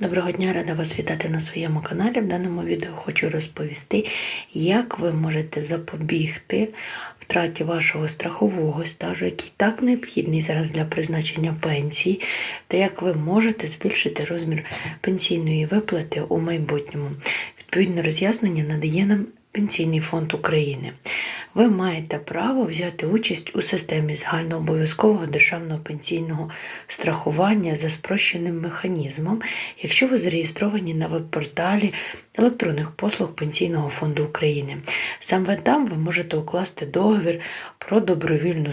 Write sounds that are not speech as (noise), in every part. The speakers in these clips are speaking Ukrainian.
Доброго дня, рада вас вітати на своєму каналі. В даному відео хочу розповісти, як ви можете запобігти втраті вашого страхового стажу, який так необхідний зараз для призначення пенсії, та як ви можете збільшити розмір пенсійної виплати у майбутньому. Відповідне роз'яснення надає нам Пенсійний фонд України. Ви маєте право взяти участь у системі загальнообов'язкового державного пенсійного страхування за спрощеним механізмом, якщо ви зареєстровані на веб-порталі електронних послуг Пенсійного фонду України. Саме там ви можете укласти договір про добровільну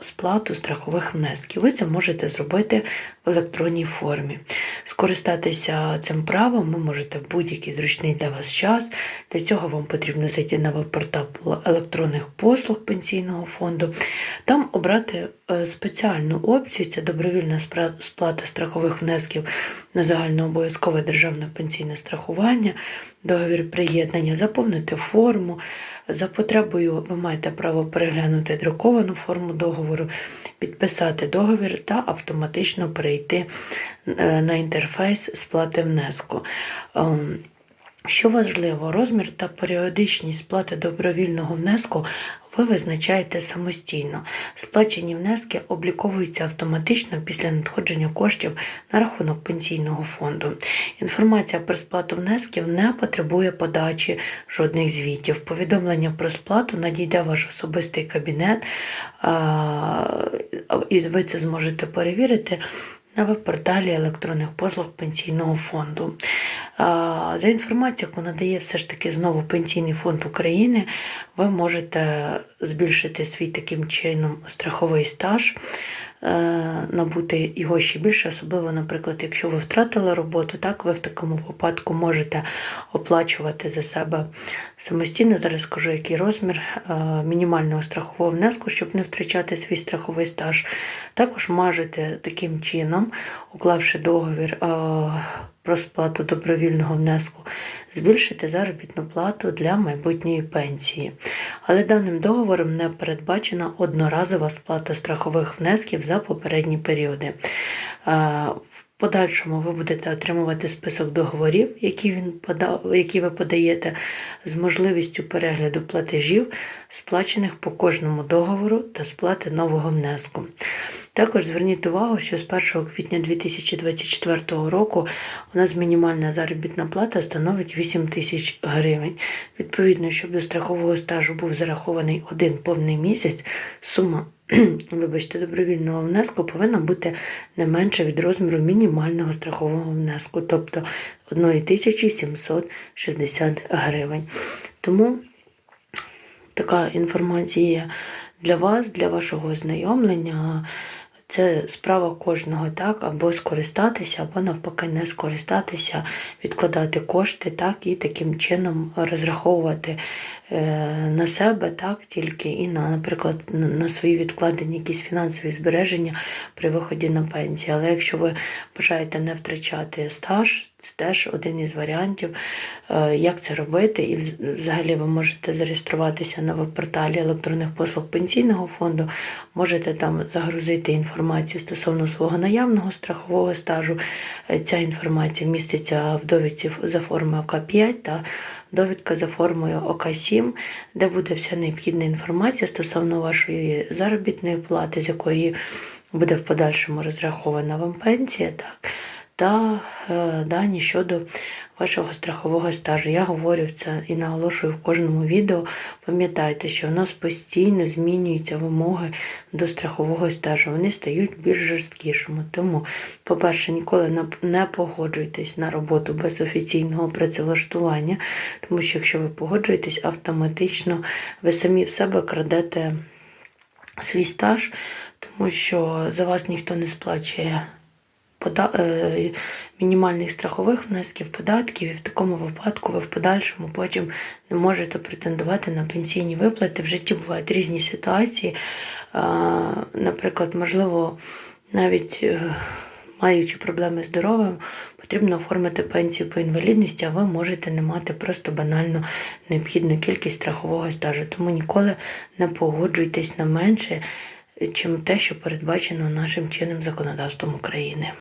сплату страхових внесків. Ви це можете зробити в електронній формі. Скористатися цим правом ви можете в будь-який зручний для вас час. Для цього вам потрібно зайти на веб-портал електронних послуг Пенсійного фонду, там обрати спеціальну опцію це добровільна сплата страхових внесків на загальнообов'язкове державне пенсійне страхування, договір приєднання, заповнити форму. За потребою ви маєте право переглянути друковану форму договору, підписати договір та автоматично перейти е, на інтерфейс сплати внеску. Ем, що важливо, розмір та періодичність сплати добровільного внеску ви визначаєте самостійно. Сплачені внески обліковуються автоматично після надходження коштів на рахунок пенсійного фонду. Інформація про сплату внесків не потребує подачі жодних звітів. Повідомлення про сплату надійде в ваш особистий кабінет, і ви це зможете перевірити на веб-порталі електронних послуг Пенсійного фонду. За інформацією, яку надає все ж таки знову Пенсійний фонд України, ви можете збільшити свій таким чином страховий стаж, набути його ще більше, особливо, наприклад, якщо ви втратили роботу, так ви в такому випадку можете оплачувати за себе самостійно. Зараз скажу, який розмір е, мінімального страхового внеску, щоб не втрачати свій страховий стаж. Також можете таким чином, уклавши договір. Про сплату добровільного внеску збільшити заробітну плату для майбутньої пенсії. Але даним договором не передбачена одноразова сплата страхових внесків за попередні періоди. Е, В подальшому ви будете отримувати список договорів, які, він подав, які ви подаєте, з можливістю перегляду платежів, сплачених по кожному договору та сплати нового внеску. Також зверніть увагу, що з 1 квітня 2024 року у нас мінімальна заробітна плата становить 8 тисяч гривень. Відповідно, щоб до страхового стажу був зарахований один повний місяць, сума (clears throat) вибачте, добровільного внеску повинна бути не менше від розміру мінімального страхового внеску, тобто 1760 гривень. Тому така інформація для вас, для вашого ознайомлення. Це справа кожного, так, або скористатися, або навпаки не скористатися, відкладати кошти, так, і таким чином розраховувати на себе, так, тільки і на, наприклад, на, свої відкладені якісь фінансові збереження при виході на пенсію. Але якщо ви бажаєте не втрачати стаж, це теж один із варіантів, е, як це робити. І взагалі ви можете зареєструватися на веб-порталі електронних послуг пенсійного фонду, можете там загрузити інформацію стосовно свого наявного страхового стажу. Е, Ця інформація міститься в довідці за формою ОК5 та довідка за формою ОК7, де буде вся необхідна інформація стосовно вашої заробітної плати, з якої буде в подальшому розрахована вам пенсія. Так та е, дані щодо вашого страхового стажу. Я говорю це і наголошую в кожному відео. Пам'ятайте, що у нас постійно змінюються вимоги до страхового стажу. Вони стають більш жорсткішими. Тому, по-перше, ніколи не- погоджуйтесь на роботу без офіційного працевлаштування, тому що якщо ви погоджуєтесь, автоматично ви самі в себе крадете свій стаж, тому що за вас ніхто не сплачує мінімальних страхових внесків, податків, і в такому випадку ви в подальшому потім не можете претендувати на пенсійні виплати. В житті бувають різні ситуації. Е, Наприклад, можливо, навіть е, маючи проблеми з здоров'ям, потрібно оформити пенсію по інвалідності, а ви можете не мати просто банально необхідну кількість страхового стажу. Тому ніколи не погоджуйтесь на менше, чим те, що передбачено нашим чинним законодавством України.